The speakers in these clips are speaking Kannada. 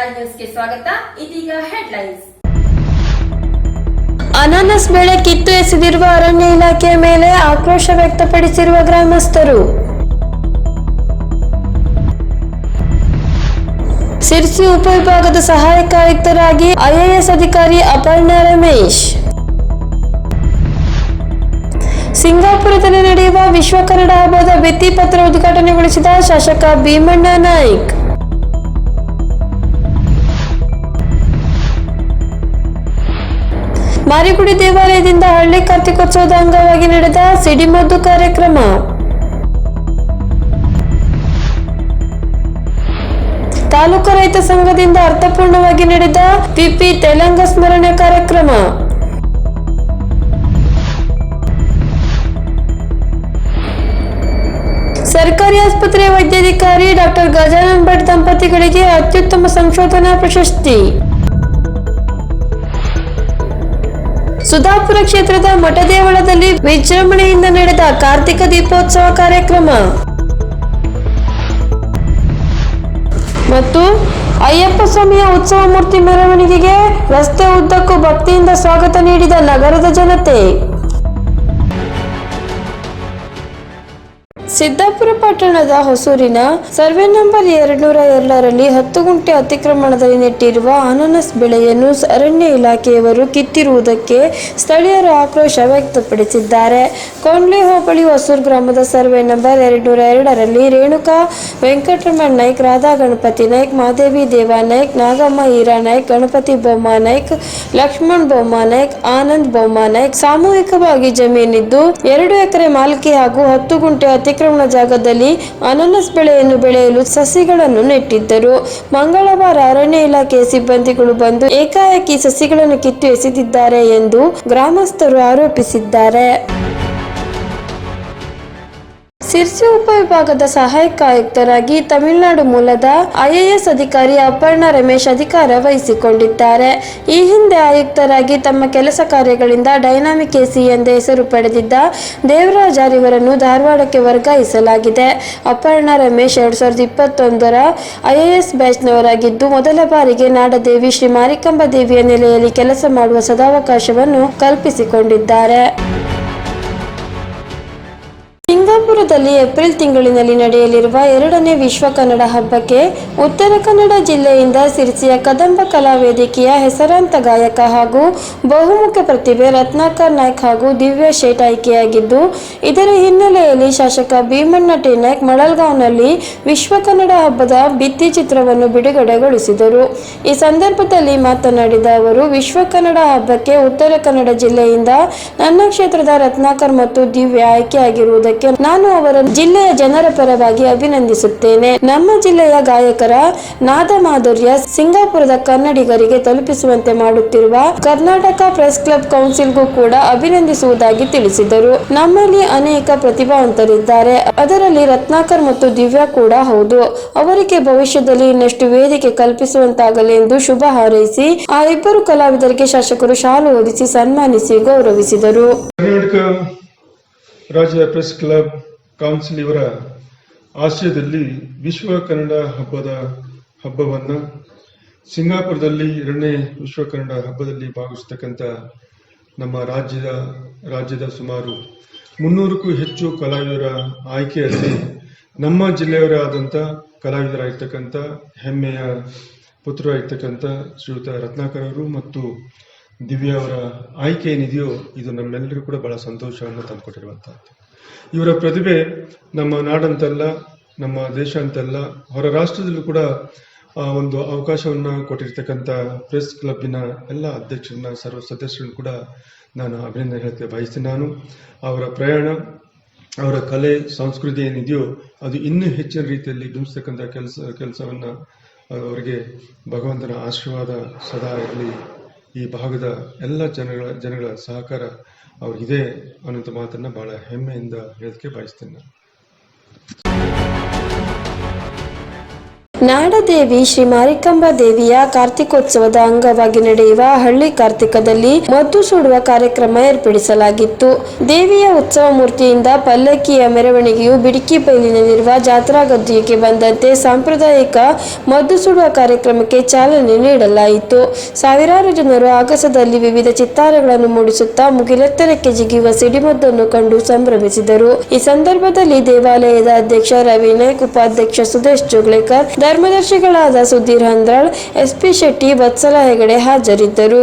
ಸ್ವಾಗತ. ಇದೀಗ ಹೆಡ್ಲೈನ್ಸ್ ಅನಾನಸ್ ಬೆಳೆ ಕಿತ್ತು ಎಸೆದಿರುವ ಅರಣ್ಯ ಇಲಾಖೆಯ ಮೇಲೆ ಆಕ್ರೋಶ ವ್ಯಕ್ತಪಡಿಸಿರುವ ಗ್ರಾಮಸ್ಥರು. ಸಿರ್ಸಿ ಉಪವಿಭಾಗದ ಸಹಾಯಕ ಆಯುಕ್ತರಾಗಿ ಐಎಎಸ್ ಅಧಿಕಾರಿ ಅಪರ್ಣಾ ರಮೇಶ್. ಸಿಂಗಾಪುರದಲ್ಲಿ ನಡೆಯುವ ವಿಶ್ವ ಕನ್ನಡ ಹಬ್ಬದ ಭಿತ್ತಿಪತ್ರ ಉದ್ಘಾಟನೆಗೊಳಿಸಿದ ಶಾಸಕ ಭೀಮಣ್ಣ ನಾಯ್ಕ್. ಮಾರಿಗುಡಿ ದೇವಾಲಯದಿಂದ ಹಳ್ಳಿ ಕಾರ್ತಿಕೋತ್ಸವದ ಅಂಗವಾಗಿ ನಡೆದ ಸಿಡಿಮದ್ದು ಕಾರ್ಯಕ್ರಮ. ತಾಲೂಕು ರೈತ ಸಂಘದಿಂದ ಅರ್ಥಪೂರ್ಣವಾಗಿ ನಡೆದ ಪಿಪಿ ತೆಲಂಗ ಸ್ಮರಣೆ ಕಾರ್ಯಕ್ರಮ. ಸರ್ಕಾರಿ ಆಸ್ಪತ್ರೆಯ ವೈದ್ಯಾಧಿಕಾರಿ ಡಾಕ್ಟರ್ ಗಜಾನನ್ ಭಟ್ ದಂಪತಿಗಳಿಗೆ ಅತ್ಯುತ್ತಮ ಸಂಶೋಧನಾ ಪ್ರಶಸ್ತಿ. ಸುಧಾಪುರ ಕ್ಷೇತ್ರದ ಮಠದೇವಳದಲ್ಲಿ ವಿಜೃಂಭಣೆಯಿಂದ ನಡೆದ ಕಾರ್ತಿಕ ದೀಪೋತ್ಸವ ಕಾರ್ಯಕ್ರಮ. ಮತ್ತು ಅಯ್ಯಪ್ಪ ಸ್ವಾಮಿಯ ಉತ್ಸವ ಮೂರ್ತಿ ಮೆರವಣಿಗೆಗೆ ರಸ್ತೆ ಉದ್ದಕ್ಕೂ ಭಕ್ತಿಯಿಂದ ಸ್ವಾಗತ ನೀಡಿದ ನಗರದ ಜನತೆ. ಸಿದ್ದಾಪುರ ಪಟ್ಟಣದ ಹೊಸೂರಿನ ಸರ್ವೆ ನಂಬರ್ ಎರಡ್ನೂರ ಎರಡರಲ್ಲಿ ಹತ್ತು ಗುಂಟೆ ಅತಿಕ್ರಮಣದಲ್ಲಿ ನೆಟ್ಟಿರುವ ಅನಾನಸ್ ಬೆಳೆಯನ್ನು ಅರಣ್ಯ ಇಲಾಖೆಯವರು ಕಿತ್ತಿರುವುದಕ್ಕೆ ಸ್ಥಳೀಯರು ಆಕ್ರೋಶ ವ್ಯಕ್ತಪಡಿಸಿದ್ದಾರೆ. ಕೊಂಡ್ಲಿ ಹೋಬಳಿ ಹೊಸೂರು ಗ್ರಾಮದ ಸರ್ವೆ ನಂಬರ್ ಎರಡ್ನೂರ ಎರಡರಲ್ಲಿ ರೇಣುಕಾ ವೆಂಕಟರಮಣ್ ನಾಯ್ಕ್, ರಾಧಾ ಗಣಪತಿ ನಾಯ್ಕ್, ಮಾದೇವಿ ದೇವಾ ನಾಯ್ಕ್, ನಾಗಮ್ಮ ಹೀರಾ ನಾಯ್ಕ್, ಗಣಪತಿ ಬೊಮ್ಮ ನಾಯ್ಕ್, ಲಕ್ಷ್ಮಣ್ ಬೊಮ್ಮ ನಾಯ್ಕ್, ಆನಂದ್ ಬೊಮ್ಮ ನಾಯ್ಕ್ ಸಾಮೂಹಿಕವಾಗಿ ಜಮೀನಿದ್ದು ಎರಡು ಎಕರೆ ಮಾಲ್ಕಿ ಹಾಗೂ ಹತ್ತು ಗುಂಟೆ ಅತಿಕ್ರಮಣ ಜಾಗದಲ್ಲಿ ಅನಾನಸ್ ಬೆಳೆಯನ್ನು ಬೆಳೆಯಲು ಸಸಿಗಳನ್ನು ನೆಟ್ಟಿದ್ದರು. ಮಂಗಳವಾರ ಅರಣ್ಯ ಇಲಾಖೆಯ ಸಿಬ್ಬಂದಿಗಳು ಬಂದು ಏಕಾಏಕಿ ಸಸಿಗಳನ್ನು ಕಿತ್ತು ಎಸೆದಿದ್ದಾರೆ ಎಂದು ಗ್ರಾಮಸ್ಥರು ಆರೋಪಿಸಿದ್ದಾರೆ. ಸಿರ್ಸಿ ಉಪವಿಭಾಗದ ಸಹಾಯಕ ಆಯುಕ್ತರಾಗಿ ತಮಿಳುನಾಡು ಮೂಲದ ಐಎಎಸ್ ಅಧಿಕಾರಿ ಅಪರ್ಣಾ ರಮೇಶ್ ಅಧಿಕಾರ ವಹಿಸಿಕೊಂಡಿದ್ದಾರೆ. ಈ ಹಿಂದೆ ಆಯುಕ್ತರಾಗಿ ತಮ್ಮ ಕೆಲಸ ಕಾರ್ಯಗಳಿಂದ ಡೈನಾಮಿಕ್ ಎಸಿ ಎಂದು ಹೆಸರು ಪಡೆದಿದ್ದ ದೇವರಾಜ್ ಇವರನ್ನು ಧಾರವಾಡಕ್ಕೆ ವರ್ಗಾಯಿಸಲಾಗಿದೆ. ಅಪರ್ಣಾ ರಮೇಶ್ ಎರಡ್ ಸಾವಿರದ ಇಪ್ಪತ್ತೊಂದರ ಐಎಎಸ್ ಬ್ಯಾಚ್ನವರಾಗಿದ್ದು ಮೊದಲ ಬಾರಿಗೆ ನಾಡದೇವಿ ಶ್ರೀ ಮಾರಿಕಾಂಬಾ ದೇವಿಯ ನೆಲೆಯಲ್ಲಿ ಕೆಲಸ ಮಾಡುವ ಸದಾವಕಾಶವನ್ನು ಕಲ್ಪಿಸಿಕೊಂಡಿದ್ದಾರೆ. ಸಿಂಗಾಪುರದಲ್ಲಿ ಏಪ್ರಿಲ್ ತಿಂಗಳಿನಲ್ಲಿ ನಡೆಯಲಿರುವ ಎರಡನೇ ವಿಶ್ವ ಕನ್ನಡ ಹಬ್ಬಕ್ಕೆ ಉತ್ತರ ಕನ್ನಡ ಜಿಲ್ಲೆಯಿಂದ ಸಿರಿಸಿಯ ಕದಂಬ ಕಲಾ ವೇದಿಕೆಯ ಹೆಸರಾಂತ ಗಾಯಕ ಹಾಗೂ ಬಹುಮುಖ ಪ್ರತಿಭೆ ರತ್ನಾಕರ್ ನಾಯ್ಕ್ ಹಾಗೂ ದಿವ್ಯ ಶೇಟ್ ಆಯ್ಕೆಯಾಗಿದ್ದು, ಇದರ ಹಿನ್ನೆಲೆಯಲ್ಲಿ ಶಾಸಕ ಭೀಮಣ್ಣ ಟಿ ನಾಯ್ಕ್ ಮಳಲ್ಗಾಂವ್ನಲ್ಲಿ ವಿಶ್ವ ಕನ್ನಡ ಹಬ್ಬದ ಭಿತ್ತಿ ಚಿತ್ರವನ್ನು ಬಿಡುಗಡೆಗೊಳಿಸಿದರು. ಈ ಸಂದರ್ಭದಲ್ಲಿ ಮಾತನಾಡಿದ ಅವರು, ವಿಶ್ವ ಕನ್ನಡ ಹಬ್ಬಕ್ಕೆ ಉತ್ತರ ಕನ್ನಡ ಜಿಲ್ಲೆಯಿಂದ ನನ್ನ ಕ್ಷೇತ್ರದ ರತ್ನಾಕರ್ ಮತ್ತು ದಿವ್ಯ ಆಯ್ಕೆಯಾಗಿರುವುದಕ್ಕೆ ಅವರನ್ನು ಜಿಲ್ಲೆಯ ಜನರ ಪರವಾಗಿ ಅಭಿನಂದಿಸುತ್ತೇನೆ. ನಮ್ಮ ಜಿಲ್ಲೆಯ ಗಾಯಕರ ನಾದ ಮಾಧುರ್ಯ ಸಿಂಗಾಪುರದ ಕನ್ನಡಿಗರಿಗೆ ತಲುಪಿಸುವಂತೆ ಮಾಡುತ್ತಿರುವ ಕರ್ನಾಟಕ ಪ್ರೆಸ್ ಕ್ಲಬ್ ಕೌನ್ಸಿಲ್ಗೂ ಕೂಡ ಅಭಿನಂದಿಸುವುದಾಗಿ ತಿಳಿಸಿದರು. ನಮ್ಮಲ್ಲಿ ಅನೇಕ ಪ್ರತಿಭಾವಂತರಿದ್ದಾರೆ. ಅದರಲ್ಲಿ ರತ್ನಾಕರ್ ಮತ್ತು ದಿವ್ಯಾ ಕೂಡ ಹೌದು. ಅವರಿಗೆ ಭವಿಷ್ಯದಲ್ಲಿ ಇನ್ನಷ್ಟು ವೇದಿಕೆ ಕಲ್ಪಿಸುವಂತಾಗಲಿ ಎಂದು ಶುಭ ಹಾರೈಸಿ, ಆ ಇಬ್ಬರು ಕಲಾವಿದರಿಗೆ ಶಾಸಕರು ಶಾಲು ಹೊದಿಸಿ ಸನ್ಮಾನಿಸಿ ಗೌರವಿಸಿದರು. ರಾಜ್ಯ ಪ್ರೆಸ್ ಕ್ಲಬ್ ಕೌನ್ಸಿಲ್ ಇವರ ಆಶ್ರಯದಲ್ಲಿ ವಿಶ್ವ ಕನ್ನಡ ಹಬ್ಬದ ಹಬ್ಬವನ್ನು ಸಿಂಗಾಪುರದಲ್ಲಿ ಎರಡನೇ ವಿಶ್ವ ಕನ್ನಡ ಹಬ್ಬದಲ್ಲಿ ಭಾಗವಹಿಸ್ತಕ್ಕಂಥ ನಮ್ಮ ರಾಜ್ಯದ ರಾಜ್ಯದ ಸುಮಾರು ಮುನ್ನೂರಕ್ಕೂ ಹೆಚ್ಚು ಕಲಾವಿದರ ಆಯ್ಕೆಯಲ್ಲಿ ನಮ್ಮ ಜಿಲ್ಲೆಯವರೇ ಆದಂಥ ಕಲಾವಿದರಾಗಿರ್ತಕ್ಕಂಥ ಹೆಮ್ಮೆಯ ಪುತ್ರರಾಗಿರ್ತಕ್ಕಂಥ ಶ್ರೀಯುತ ರತ್ನಾಕರ್ ಅವರು ಮತ್ತು ದಿವ್ಯಾ ಅವರ ಆಯ್ಕೆ ಏನಿದೆಯೋ ಇದು ನಮ್ಮೆಲ್ಲರಿಗೂ ಕೂಡ ಬಹಳ ಸಂತೋಷವನ್ನು ತಂದುಕೊಟ್ಟಿರುವಂತಹದ್ದು. ಇವರ ಪ್ರತಿಭೆ ನಮ್ಮ ನಾಡಂತಲ್ಲ, ನಮ್ಮ ದೇಶ ಅಂತಲ್ಲ ಹೊರ ರಾಷ್ಟ್ರದಲ್ಲೂ ಕೂಡ ಒಂದು ಅವಕಾಶವನ್ನ ಕೊಟ್ಟಿರ್ತಕ್ಕಂಥ ಪ್ರೆಸ್ ಕ್ಲಬ್ಬಿನ ಎಲ್ಲ ಅಧ್ಯಕ್ಷರನ್ನ, ಸರ್ವ ಸದಸ್ಯರನ್ನು ಕೂಡ ನಾನು ಅಭಿನಂದನೆ ಹೇಳಕ್ಕೆ ಬಯಸ್ತೀನಿ ನಾನು. ಅವರ ಪ್ರಯಾಣ, ಅವರ ಕಲೆ, ಸಂಸ್ಕೃತಿ ಏನಿದೆಯೋ ಅದು ಇನ್ನೂ ಹೆಚ್ಚಿನ ರೀತಿಯಲ್ಲಿ ಬಿಂಬಿಸ್ತಕ್ಕಂಥ ಕೆಲಸ, ಕೆಲಸವನ್ನ ಅವರಿಗೆ ಭಗವಂತನ ಆಶೀರ್ವಾದ ಸದಾ ಇರಲಿ. ಈ ಭಾಗದ ಎಲ್ಲ ಜನಗಳ ಜನಗಳ ಸಹಕಾರ ಅವ್ರಿಗಿದೆ ಅನ್ನೋಂಥ ಮಾತನ್ನ ಬಹಳ ಹೆಮ್ಮೆಯಿಂದ ಹೇಳೋದಕ್ಕೆ ಬಯಸ್ತೇನೆ ನಾಡದೇವಿ ಶ್ರೀ ಮಾರಿಕಾಂಬಾ ದೇವಿಯ ಕಾರ್ತಿಕೋತ್ಸವದ ಅಂಗವಾಗಿ ನಡೆಯುವ ಹಳ್ಳಿ ಕಾರ್ತಿಕದಲ್ಲಿ ಮದ್ದು ಸುಡುವ ಕಾರ್ಯಕ್ರಮ ಏರ್ಪಡಿಸಲಾಗಿತ್ತು. ದೇವಿಯ ಉತ್ಸವ ಮೂರ್ತಿಯಿಂದ ಪಲ್ಲಕ್ಕಿಯ ಮೆರವಣಿಗೆಯು ಬಿಡಿಕಿ ಬೈಲಿನಲ್ಲಿರುವ ಜಾತ್ರಾ ಗದ್ದಿಗೆ ಬಂದಂತೆ ಸಾಂಪ್ರದಾಯಿಕ ಮದ್ದು ಸುಡುವ ಕಾರ್ಯಕ್ರಮಕ್ಕೆ ಚಾಲನೆ ನೀಡಲಾಯಿತು. ಸಾವಿರಾರು ಜನರು ಆಗಸದಲ್ಲಿ ವಿವಿಧ ಚಿತ್ತಾರಗಳನ್ನು ಮೂಡಿಸುತ್ತಾ ಮುಗಿಲೆತ್ತರಕ್ಕೆ ಜಿಗಿಯುವ ಸಿಡಿಮದ್ದನ್ನು ಕಂಡು ಸಂಭ್ರಮಿಸಿದರು. ಈ ಸಂದರ್ಭದಲ್ಲಿ ದೇವಾಲಯದ ಅಧ್ಯಕ್ಷ ರವಿ ನಾಯ್ಕ್, ಉಪಾಧ್ಯಕ್ಷ ಸುದೇಶ್ ಜೋಗ್ಲೇಕರ್ ಧರ್ಮದರ್ಶಿಗಳಾದ ಸುಧೀರ್ ಹಂದ್ರಾಳ್ ಎಸ್ಪಿ ಶೆಟ್ಟಿ ವತ್ಸಲ ಹೆಗಡೆ ಹಾಜರಿದ್ದರು.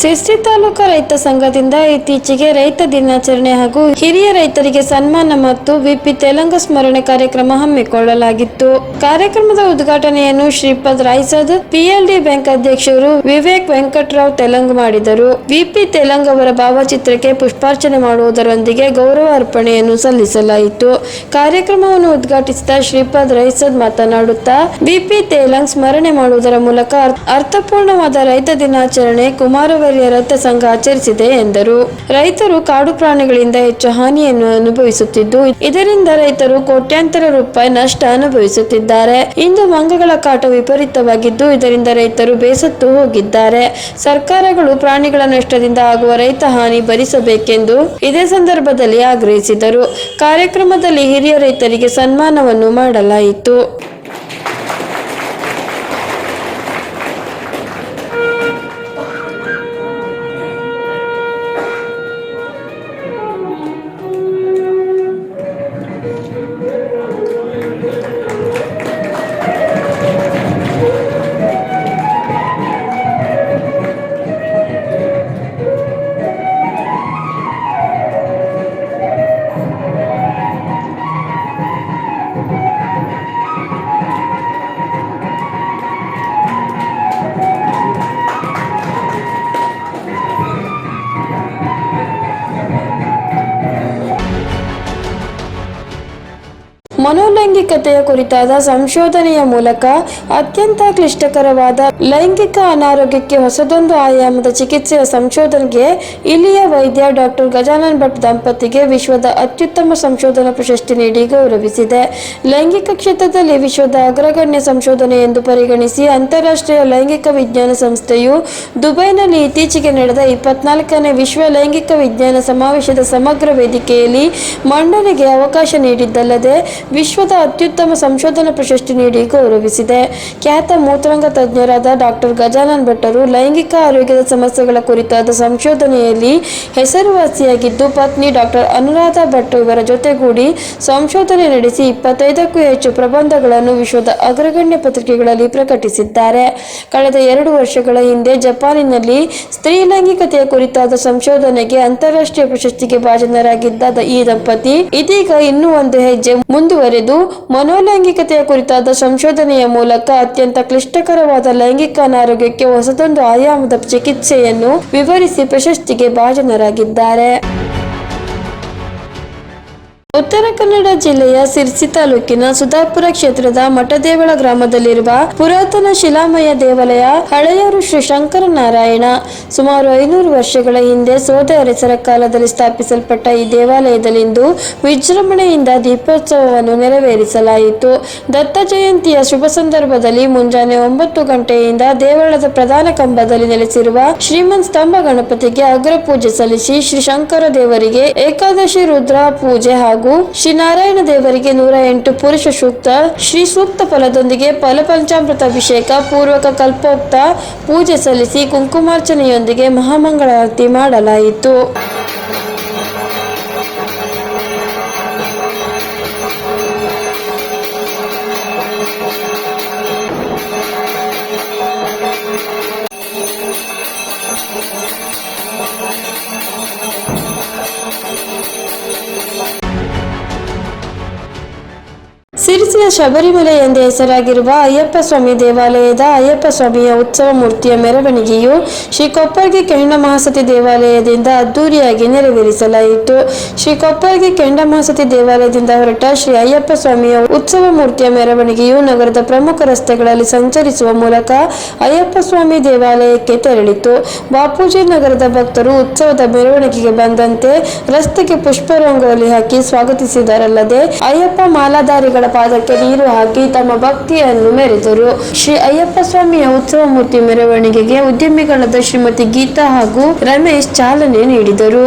ಸಿರ್ಸಿ ತಾಲೂಕು ರೈತ ಸಂಘದಿಂದ ಇತ್ತೀಚೆಗೆ ರೈತ ದಿನಾಚರಣೆ ಹಾಗೂ ಹಿರಿಯ ರೈತರಿಗೆ ಸನ್ಮಾನ ಮತ್ತು ವಿಪಿ ತೆಲಂಗ ಸ್ಮರಣೆ ಕಾರ್ಯಕ್ರಮ ಹಮ್ಮಿಕೊಳ್ಳಲಾಗಿತ್ತು. ಕಾರ್ಯಕ್ರಮದ ಉದ್ಘಾಟನೆಯನ್ನು ಶ್ರೀಪದ್ ರಾಯ್ಸದ್ ಪಿಎಲ್ಡಿ ಬ್ಯಾಂಕ್ ಅಧ್ಯಕ್ಷರು ವಿವೇಕ್ ವೆಂಕಟರಾವ್ ತೆಲಂಗ್ ಮಾಡಿದರು. ವಿಪಿ ತೆಲಂಗ್ ಅವರ ಭಾವಚಿತ್ರಕ್ಕೆ ಪುಷ್ಪಾರ್ಚನೆ ಮಾಡುವುದರೊಂದಿಗೆ ಗೌರವ ಅರ್ಪಣೆಯನ್ನು ಸಲ್ಲಿಸಲಾಯಿತು. ಕಾರ್ಯಕ್ರಮವನ್ನು ಉದ್ಘಾಟಿಸಿದ ಶ್ರೀಪದ್ ರೈಸದ್ ಮಾತನಾಡುತ್ತಾ, ವಿಪಿ ತೆಲಂಗ್ ಸ್ಮರಣೆ ಮಾಡುವುದರ ಮೂಲಕ ಅರ್ಥಪೂರ್ಣವಾದ ರೈತ ದಿನಾಚರಣೆ ಕುಮಾರವರ್ಯ ರೈತ ಸಂಘ ಆಚರಿಸಿದೆ ಎಂದರು. ರೈತರು ಕಾಡು ಪ್ರಾಣಿಗಳಿಂದ ಹೆಚ್ಚು ಹಾನಿಯನ್ನು ಅನುಭವಿಸುತ್ತಿದ್ದು, ಇದರಿಂದ ರೈತರು ಕೋಟ್ಯಾಂತರ ರೂಪಾಯಿ ನಷ್ಟ ಅನುಭವಿಸುತ್ತಿದ್ದಾರೆ. ಇಂದು ಮಂಗಗಳ ಕಾಟ ವಿಪರೀತವಾಗಿದ್ದು, ಇದರಿಂದ ರೈತರು ಬೇಸತ್ತು ಹೋಗಿದ್ದಾರೆ. ಸರ್ಕಾರಗಳು ಪ್ರಾಣಿಗಳ ನಷ್ಟದಿಂದ ಆಗುವ ರೈತ ಹಾನಿ ಭರಿಸಬೇಕೆಂದು ಇದೇ ಸಂದರ್ಭದಲ್ಲಿ ಆಗ್ರಹಿಸಿದರು. ಕಾರ್ಯಕ್ರಮದಲ್ಲಿ ಹಿರಿಯ ರೈತರಿಗೆ ಸನ್ಮಾನವನ್ನು ಮಾಡಲಾಯಿತು. ಮನೋಲೈಂಗಿಕತೆಯ ಕುರಿತಾದ ಸಂಶೋಧನೆಯ ಮೂಲಕ ಅತ್ಯಂತ ಕ್ಲಿಷ್ಟಕರವಾದ ಲೈಂಗಿಕ ಅನಾರೋಗ್ಯಕ್ಕೆ ಹೊಸದೊಂದು ಆಯಾಮದ ಚಿಕಿತ್ಸೆಯ ಸಂಶೋಧನೆಗೆ ಇಲ್ಲಿಯ ವೈದ್ಯ ಡಾಕ್ಟರ್ ಗಜಾನನ್ ಭಟ್ ದಂಪತಿಗೆ ವಿಶ್ವದ ಅತ್ಯುತ್ತಮ ಸಂಶೋಧನಾ ಪ್ರಶಸ್ತಿ ನೀಡಿ ಗೌರವಿಸಿದೆ. ಲೈಂಗಿಕ ಕ್ಷೇತ್ರದಲ್ಲಿ ವಿಶ್ವದ ಅಗ್ರಗಣ್ಯ ಸಂಶೋಧನೆ ಎಂದು ಪರಿಗಣಿಸಿ ಅಂತಾರಾಷ್ಟ್ರೀಯ ಲೈಂಗಿಕ ವಿಜ್ಞಾನ ಸಂಸ್ಥೆಯು ದುಬೈನಲ್ಲಿ ಇತ್ತೀಚೆಗೆ ನಡೆದ ಇಪ್ಪತ್ನಾಲ್ಕನೇ ವಿಶ್ವ ಲೈಂಗಿಕ ವಿಜ್ಞಾನ ಸಮಾವೇಶದ ಸಮಗ್ರ ವೇದಿಕೆಯಲ್ಲಿ ಮಂಡನೆಗೆ ಅವಕಾಶ ನೀಡಿದ್ದಲ್ಲದೆ ವಿಶ್ವದ ಅತ್ಯುತ್ತಮ ಸಂಶೋಧನಾ ಪ್ರಶಸ್ತಿ ನೀಡಿ ಗೌರವಿಸಿದೆ. ಖ್ಯಾತ ಮೂತ್ರಾಂಗ ತಜ್ಞರಾದ ಡಾಕ್ಟರ್ ಗಜಾನನ್ ಭಟ್ಟರು ಲೈಂಗಿಕ ಆರೋಗ್ಯದ ಸಮಸ್ಯೆಗಳ ಕುರಿತಾದ ಸಂಶೋಧನೆಯಲ್ಲಿ ಹೆಸರುವಾಸಿಯಾಗಿದ್ದು, ಪತ್ನಿ ಡಾಕ್ಟರ್ ಅನುರಾಧ ಭಟ್ ಇವರ ಜೊತೆಗೂಡಿ ಸಂಶೋಧನೆ ನಡೆಸಿ ಇಪ್ಪತ್ತೈದಕ್ಕೂ ಹೆಚ್ಚು ಪ್ರಬಂಧಗಳನ್ನು ವಿಶ್ವದ ಅಗ್ರಗಣ್ಯ ಪತ್ರಿಕೆಗಳಲ್ಲಿ ಪ್ರಕಟಿಸಿದ್ದಾರೆ. ಕಳೆದ ಎರಡು ವರ್ಷಗಳ ಹಿಂದೆ ಜಪಾನಿನಲ್ಲಿ ಸ್ತ್ರೀ ಲೈಂಗಿಕತೆಯ ಕುರಿತಾದ ಸಂಶೋಧನೆಗೆ ಅಂತಾರಾಷ್ಟ್ರೀಯ ಪ್ರಶಸ್ತಿಗೆ ಭಾಜನರಾಗಿದ್ದ ಈ ದಂಪತಿ ಇದೀಗ ಇನ್ನೂ ಒಂದು ಹೆಜ್ಜೆ ಮುಂದುವರೆದು ಮನೋಲೈಂಗಿಕತೆಯ ಕುರಿತಾದ ಸಂಶೋಧನೆಯ ಮೂಲಕ ಅತ್ಯಂತ ಕ್ಲಿಷ್ಟಕರವಾದ ಲೈಂಗಿಕ ಅನಾರೋಗ್ಯಕ್ಕೆ ಹೊಸದೊಂದು ಆಯಾಮದ ಚಿಕಿತ್ಸೆಯನ್ನು ವಿವರಿಸಿ ಪ್ರಶಸ್ತಿಗೆ ಭಾಜನರಾಗಿದ್ದಾರೆ. ಉತ್ತರ ಕನ್ನಡ ಜಿಲ್ಲೆಯ ಸಿರ್ಸಿ ತಾಲೂಕಿನ ಸುಧಾಪುರ ಕ್ಷೇತ್ರದ ಮಠದೇವಳ ಗ್ರಾಮದಲ್ಲಿರುವ ಪುರಾತನ ಶಿಲಾಮಯ ದೇವಾಲಯ ಹಳೆಯರು ಶ್ರೀ ಶಂಕರ ನಾರಾಯಣ. ಸುಮಾರು ಐನೂರು ವರ್ಷಗಳ ಹಿಂದೆ ಸೋದ ಅರಸರ ಕಾಲದಲ್ಲಿ ಸ್ಥಾಪಿಸಲ್ಪಟ್ಟ ಈ ದೇವಾಲಯದಲ್ಲಿಂದು ವಿಜೃಂಭಣೆಯಿಂದ ದೀಪೋತ್ಸವವನ್ನು ನೆರವೇರಿಸಲಾಯಿತು. ದತ್ತ ಜಯಂತಿಯ ಶುಭ ಸಂದರ್ಭದಲ್ಲಿ ಮುಂಜಾನೆ ಒಂಬತ್ತು ಗಂಟೆಯಿಂದ ದೇವಳದ ಪ್ರಧಾನ ಕಂಬದಲ್ಲಿ ನೆಲೆಸಿರುವ ಶ್ರೀಮನ್ ಸ್ತಂಭ ಗಣಪತಿಗೆ ಅಗ್ರ ಪೂಜೆ ಸಲ್ಲಿಸಿ ಶ್ರೀ ಶಂಕರ ದೇವರಿಗೆ ಏಕಾದಶಿ ರುದ್ರ ಪೂಜೆ ಹಾಗೂ ಶ್ರೀ ನಾರಾಯಣ ದೇವರಿಗೆ ನೂರ ಎಂಟು ಪುರುಷ ಸೂಕ್ತ ಶ್ರೀ ಸೂಕ್ತ ಫಲದೊಂದಿಗೆ ಫಲಪಂಚಾಮೃತ ಅಭಿಷೇಕ, ಪೂರ್ವಕ ಕಲ್ಪೋಕ್ತ ಪೂಜೆ ಸಲ್ಲಿಸಿ ಕುಂಕುಮಾರ್ಚನೆಯೊಂದಿಗೆ ಮಹಾಮಂಗಳಾರತಿ ಮಾಡಲಾಯಿತು. ಸಿರಿಸಿಯ ಶಬರಿಮಲೆ ಎಂದೇ ಹೆಸರಾಗಿರುವ ಅಯ್ಯಪ್ಪ ಸ್ವಾಮಿ ದೇವಾಲಯದ ಅಯ್ಯಪ್ಪ ಸ್ವಾಮಿಯ ಉತ್ಸವ ಮೂರ್ತಿಯ ಮೆರವಣಿಗೆಯು ಶ್ರೀ ಕೊಪ್ಪರ್ಗಿ ಕೆಂಡ ಮಹಾಸತಿ ದೇವಾಲಯದಿಂದ ಅದ್ದೂರಿಯಾಗಿ ನೆರವೇರಿಸಲಾಯಿತು. ಶ್ರೀ ಕೊಪ್ಪರ್ಗಿ ಕೆಂಡ ಮಹಾಸತಿ ದೇವಾಲಯದಿಂದ ಹೊರಟ ಶ್ರೀ ಅಯ್ಯಪ್ಪ ಸ್ವಾಮಿಯ ಉತ್ಸವ ಮೂರ್ತಿಯ ಮೆರವಣಿಗೆಯು ನಗರದ ಪ್ರಮುಖ ರಸ್ತೆಗಳಲ್ಲಿ ಸಂಚರಿಸುವ ಮೂಲಕ ಅಯ್ಯಪ್ಪ ಸ್ವಾಮಿ ದೇವಾಲಯಕ್ಕೆ ತೆರಳಿತು. ಬಾಪೂಜಿ ನಗರದ ಭಕ್ತರು ಉತ್ಸವದ ಮೆರವಣಿಗೆಗೆ ಬಂದಂತೆ ರಸ್ತೆಗೆ ಪುಷ್ಪ ರಂಗೋಲಿ ಹಾಕಿ ಸ್ವಾಗತಿಸಿದರಲ್ಲದೆ ಅಯ್ಯಪ್ಪ ಮಾಲಾಧಾರಿಗಳ ಪಾದಕ್ಕೆ ನೀರು ಹಾಕಿ ತಮ್ಮ ಭಕ್ತಿಯನ್ನು ಮೆರೆದರು. ಶ್ರೀ ಅಯ್ಯಪ್ಪ ಸ್ವಾಮಿಯ ಉತ್ಸವ ಮೂರ್ತಿ ಮೆರವಣಿಗೆಗೆ ಉದ್ಯಮಿಗಳಾದ ಶ್ರೀಮತಿ ಗೀತಾ ಹಾಗೂ ರಮೇಶ್ ಚಾಲನೆ ನೀಡಿದರು.